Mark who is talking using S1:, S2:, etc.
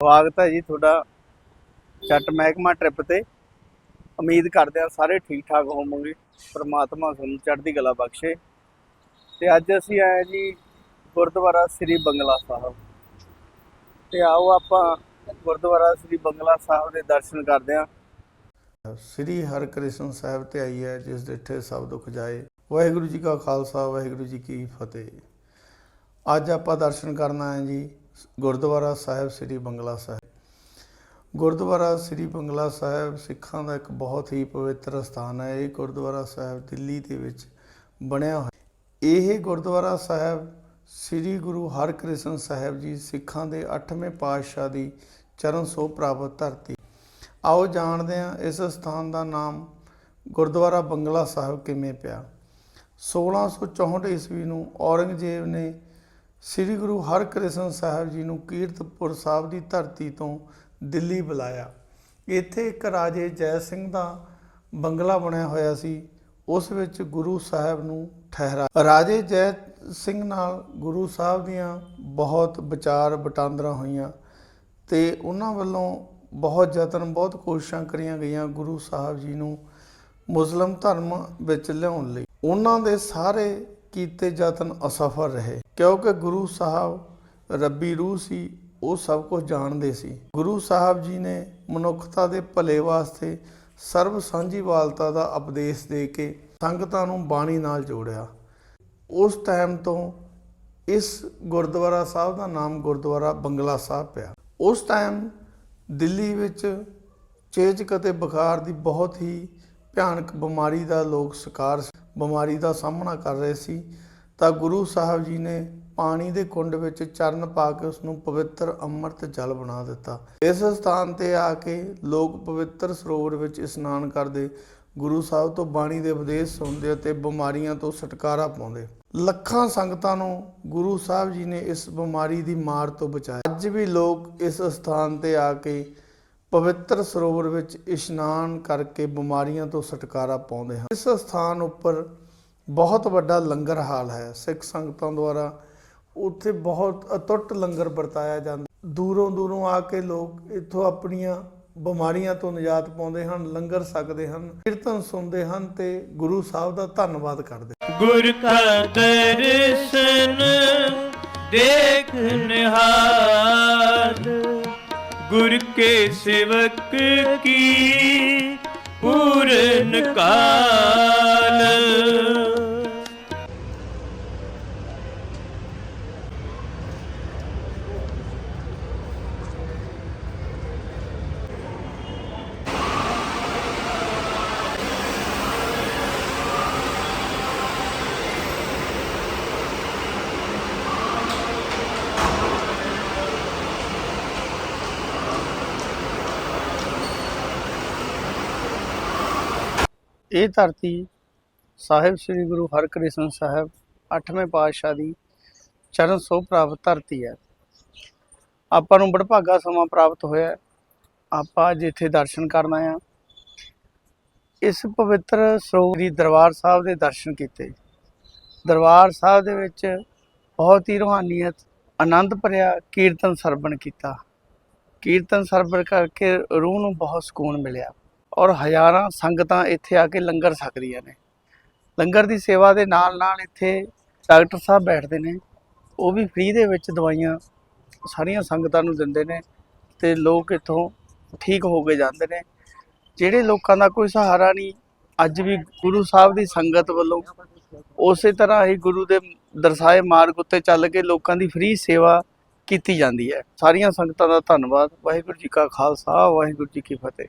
S1: ਸਵਾਗਤ ਹੈ ਜੀ ਤੁਹਾਡਾ ਜੱਟ ਮਹਿਕਮਾ ਟ੍ਰਿਪ ਤੇ। ਉਮੀਦ ਕਰਦੇ ਹਾਂ ਸਾਰੇ ਠੀਕ ਠਾਕ ਹੋਵੋਗੇ, ਪ੍ਰਮਾਤਮਾ ਤੁਹਾਨੂੰ ਚੜ੍ਹਦੀ ਕਲਾ ਬਖਸ਼ੇ। ਤੇ ਅੱਜ ਅਸੀਂ ਆਏ ਜੀ ਗੁਰਦੁਆਰਾ ਸ੍ਰੀ ਬੰਗਲਾ ਸਾਹਿਬ। ਤੇ ਆਓ ਆਪਾਂ ਗੁਰਦੁਆਰਾ ਸ੍ਰੀ ਬੰਗਲਾ ਸਾਹਿਬ ਦੇ ਦਰਸ਼ਨ ਕਰਦੇ ਹਾਂ।
S2: ਸ੍ਰੀ ਹਰਿਕ੍ਰਿਸ਼ਨ ਸਾਹਿਬ ਤੇ ਆਈ ਹੈ, ਜਿਸ ਡਿਠੇ ਸਭ ਦੁੱਖ ਜਾਏ। ਵਾਹਿਗੁਰੂ ਜੀ ਕਾ ਖਾਲਸਾ, ਵਾਹਿਗੁਰੂ ਜੀ ਕੀ ਫਤਿਹ। ਅੱਜ ਆਪਾਂ ਦਰਸ਼ਨ ਕਰਨਾ ਹੈ ਜੀ ਗੁਰਦੁਆਰਾ ਸਾਹਿਬ ਸ੍ਰੀ ਬੰਗਲਾ ਸਾਹਿਬ। ਗੁਰਦੁਆਰਾ ਸ੍ਰੀ ਬੰਗਲਾ ਸਾਹਿਬ ਸਿੱਖਾਂ ਦਾ ਇੱਕ ਬਹੁਤ ਹੀ ਪਵਿੱਤਰ ਸਥਾਨ ਹੈ। ਇਹ ਗੁਰਦੁਆਰਾ ਸਾਹਿਬ ਦਿੱਲੀ ਦੇ ਵਿੱਚ ਬਣਿਆ ਹੋਇਆ ਇਹ ਗੁਰਦੁਆਰਾ ਸਾਹਿਬ ਸ੍ਰੀ ਗੁਰੂ ਹਰਕ੍ਰਿਸ਼ਨ ਸਾਹਿਬ ਜੀ ਸਿੱਖਾਂ ਦੇ 8ਵੇਂ ਪਾਤਸ਼ਾਹ ਦੀ ਚਰਨ ਛੋਹ ਪ੍ਰਾਪਤ ਧਰਤੀ ਆਓ ਜਾਣਦੇ ਹਾਂ ਇਸ ਸਥਾਨ ਦਾ ਨਾਮ ਗੁਰਦੁਆਰਾ ਬੰਗਲਾ ਸਾਹਿਬ ਕਿਵੇਂ ਪਿਆ। 1664 ਈਸਵੀ ਨੂੰ ਔਰੰਗਜ਼ੇਬ ਨੇ ਸ੍ਰੀ ਗੁਰੂ ਹਰਕ੍ਰਿਸ਼ਨ ਸਾਹਿਬ ਜੀ ਨੂੰ ਕੀਰਤਪੁਰ ਸਾਹਿਬ ਦੀ ਧਰਤੀ ਤੋਂ ਦਿੱਲੀ ਬੁਲਾਇਆ। ਇੱਥੇ ਇੱਕ ਰਾਜੇ ਜੈ ਸਿੰਘ ਦਾ ਬੰਗਲਾ ਬਣਿਆ ਹੋਇਆ ਸੀ। ਉਸ ਵਿੱਚ ਗੁਰੂ ਸਾਹਿਬ ਨੂੰ ਠਹਿਰਾ ਰਾਜੇ ਜੈ ਸਿੰਘ ਨਾਲ ਗੁਰੂ ਸਾਹਿਬ ਦੀਆਂ ਬਹੁਤ ਵਿਚਾਰ ਵਟਾਂਦਰਾ ਹੋਈਆਂ ਤੇ ਉਹਨਾਂ ਵੱਲੋਂ ਬਹੁਤ ਯਤਨ, ਬਹੁਤ ਕੋਸ਼ਿਸ਼ਾਂ ਕਰੀਆਂ ਗਈਆਂ ਗੁਰੂ ਸਾਹਿਬ ਜੀ ਨੂੰ ਮੁਸਲਮ ਧਰਮ ਵਿੱਚ ਲਿਆਉਣ ਲਈ। ਉਹਨਾਂ ਦੇ ਸਾਰੇ ਕੀਤੇ ਯਤਨ ਅਸਫਲ ਰਹੇ। ਕਿਉਂਕਿ ਗੁਰੂ ਸਾਹਿਬ ਰੱਬੀ ਰੂਹ ਸੀ, ਉਹ ਸਭ ਕੁਝ ਜਾਣਦੇ ਸੀ। ਗੁਰੂ ਸਾਹਿਬ ਜੀ ਨੇ ਮਨੁੱਖਤਾ ਦੇ ਭਲੇ ਵਾਸਤੇ ਸਰਬ ਸਾਂਝੀਵਾਲਤਾ ਦਾ ਉਪਦੇਸ਼ ਦੇ ਕੇ ਸੰਗਤਾਂ ਨੂੰ ਬਾਣੀ ਨਾਲ ਜੋੜਿਆ। ਉਸ ਟਾਈਮ ਤੋਂ ਇਸ ਗੁਰਦੁਆਰਾ ਸਾਹਿਬ ਦਾ ਨਾਮ ਗੁਰਦੁਆਰਾ ਬੰਗਲਾ ਸਾਹਿਬ ਪਿਆ। ਉਸ ਟਾਈਮ ਦਿੱਲੀ ਵਿੱਚ ਚੇਚਕ ਅਤੇ ਬੁਖਾਰ ਦੀ ਬਹੁਤ ਹੀ ਭਿਆਨਕ ਬਿਮਾਰੀ ਦਾ ਲੋਕ ਸ਼ਿਕਾਰ ਸੀ। ਬਿਮਾਰੀ ਦਾ ਸਾਹਮਣਾ ਕਰ ਰਹੇ ਸੀ, ਤਾਂ ਗੁਰੂ ਸਾਹਿਬ ਜੀ ਨੇ ਪਾਣੀ ਦੇ ਕੁੰਡ ਵਿੱਚ ਚਰਨ ਪਾ ਕੇ ਉਸ ਨੂੰ ਪਵਿੱਤਰ ਅੰਮ੍ਰਿਤ ਜਲ ਬਣਾ ਦਿੱਤਾ। ਇਸ ਸਥਾਨ ਤੇ ਆ ਕੇ ਲੋਕ ਪਵਿੱਤਰ ਸਰੋਵਰ ਵਿੱਚ ਇਸ਼ਨਾਨ ਕਰਦੇ, ਗੁਰੂ ਸਾਹਿਬ ਤੋਂ ਬਾਣੀ ਦੇ ਉਪਦੇਸ਼ ਸੁਣਦੇ ਅਤੇ ਬਿਮਾਰੀਆਂ ਤੋਂ ਛੁਟਕਾਰਾ ਪਾਉਂਦੇ। ਲੱਖਾਂ ਸੰਗਤਾਂ ਨੂੰ ਗੁਰੂ ਸਾਹਿਬ ਜੀ ਨੇ ਇਸ ਬਿਮਾਰੀ ਦੀ ਮਾਰ ਤੋਂ ਬਚਾਇਆ। ਅੱਜ ਵੀ ਲੋਕ ਇਸ ਸਥਾਨ ਤੇ ਆ ਕੇ ਪਵਿੱਤਰ ਸਰੋਵਰ ਵਿੱਚ ਇਸ਼ਨਾਨ ਕਰਕੇ ਬਿਮਾਰੀਆਂ ਤੋਂ ਛੁਟਕਾਰਾ ਪਾਉਂਦੇ ਹਨ। ਇਸ ਸਥਾਨ ਉੱਪਰ ਬਹੁਤ ਵੱਡਾ ਲੰਗਰ ਹਾਲ ਹੈ। ਸਿੱਖ ਸੰਗਤਾਂ ਦੁਆਰਾ ਉੱਥੇ ਬਹੁਤ ਅਤੁੱਟ ਲੰਗਰ ਵਰਤਾਇਆ ਜਾਂਦਾ ਦੂਰੋਂ ਦੂਰੋਂ ਆ ਕੇ ਲੋਕ ਇੱਥੋਂ ਆਪਣੀਆਂ ਬਿਮਾਰੀਆਂ ਤੋਂ ਨਿਜਾਤ ਪਾਉਂਦੇ ਹਨ, ਲੰਗਰ ਸਕਦੇ ਹਨ, ਕੀਰਤਨ ਸੁਣਦੇ ਹਨ ਤੇ ਗੁਰੂ ਸਾਹਿਬ ਦਾ ਧੰਨਵਾਦ ਕਰਦੇ
S3: ਗੁਰ ਕਾ ਦਰਸ਼ਨ ਦੇਖ ਨਿਹਾਲ ਕੇ ਸੇਵਕ ਕੀ? ਪੂਰਨ ਕਾਲ
S1: ਇਹ ਧਰਤੀ ਸਾਹਿਬ ਸ੍ਰੀ ਗੁਰੂ ਹਰਕ੍ਰਿਸ਼ਨ ਸਾਹਿਬ 8ਵੇਂ ਪਾਤਸ਼ਾਹ ਦੀ ਚਰਨ ਛੋਹ ਪ੍ਰਾਪਤ ਧਰਤੀ ਹੈ। ਆਪਾਂ ਨੂੰ ਬੜਭਾਗਾ ਸਮਾਂ ਪ੍ਰਾਪਤ ਹੋਇਆ ਆਪਾਂ ਅੱਜ ਇੱਥੇ ਦਰਸ਼ਨ ਕਰਨ ਆਏ ਇਸ ਪਵਿੱਤਰ ਸਰੋਵਰ ਦੀ ਦਰਬਾਰ ਸਾਹਿਬ ਦੇ ਦਰਸ਼ਨ ਕੀਤੇ। ਦਰਬਾਰ ਸਾਹਿਬ ਦੇ ਵਿੱਚ ਬਹੁਤ ਹੀ ਰੂਹਾਨੀਅਤ, ਆਨੰਦ ਭਰਿਆ ਕੀਰਤਨ ਸਰਵਣ ਕੀਤਾ। ਕੀਰਤਨ ਸਰਵਣ ਕਰਕੇ ਰੂਹ ਨੂੰ ਬਹੁਤ ਸਕੂਨ ਮਿਲਿਆ। ਔਰ ਹਜ਼ਾਰਾਂ ਸੰਗਤਾਂ ਇੱਥੇ ਆ ਕੇ ਲੰਗਰ ਛਕਦੀਆਂ ਨੇ। ਲੰਗਰ ਦੀ ਸੇਵਾ ਦੇ ਨਾਲ ਨਾਲ ਇੱਥੇ ਡਾਕਟਰ ਸਾਹਿਬ ਬੈਠਦੇ ਨੇ। ਉਹ ਵੀ ਫ੍ਰੀ ਦੇ ਵਿੱਚ ਦਵਾਈਆਂ ਸਾਰੀਆਂ ਸੰਗਤਾਂ ਨੂੰ ਦਿੰਦੇ ਨੇ ਤੇ ਲੋਕ ਇੱਥੋਂ ਠੀਕ ਹੋ ਕੇ ਜਾਂਦੇ ਨੇ। ਜਿਹੜੇ ਲੋਕਾਂ ਦਾ ਕੋਈ ਸਹਾਰਾ ਨਹੀਂ, ਅੱਜ ਵੀ ਗੁਰੂ ਸਾਹਿਬ ਦੀ ਸੰਗਤ ਵੱਲੋਂ ਉਸੇ ਤਰ੍ਹਾਂ ਹੀ ਗੁਰੂ ਦੇ ਦਰਸਾਏ ਮਾਰਗ ਉੱਤੇ ਚੱਲ ਕੇ ਲੋਕਾਂ ਦੀ ਫ੍ਰੀ ਸੇਵਾ ਕੀਤੀ ਜਾਂਦੀ ਹੈ। ਸਾਰੀਆਂ ਸੰਗਤਾਂ ਦਾ ਧੰਨਵਾਦ। ਵਾਹਿਗੁਰੂ ਜੀ ਕਾ ਖਾਲਸਾ, ਵਾਹਿਗੁਰੂ ਜੀ ਕੀ ਫਤਿਹ।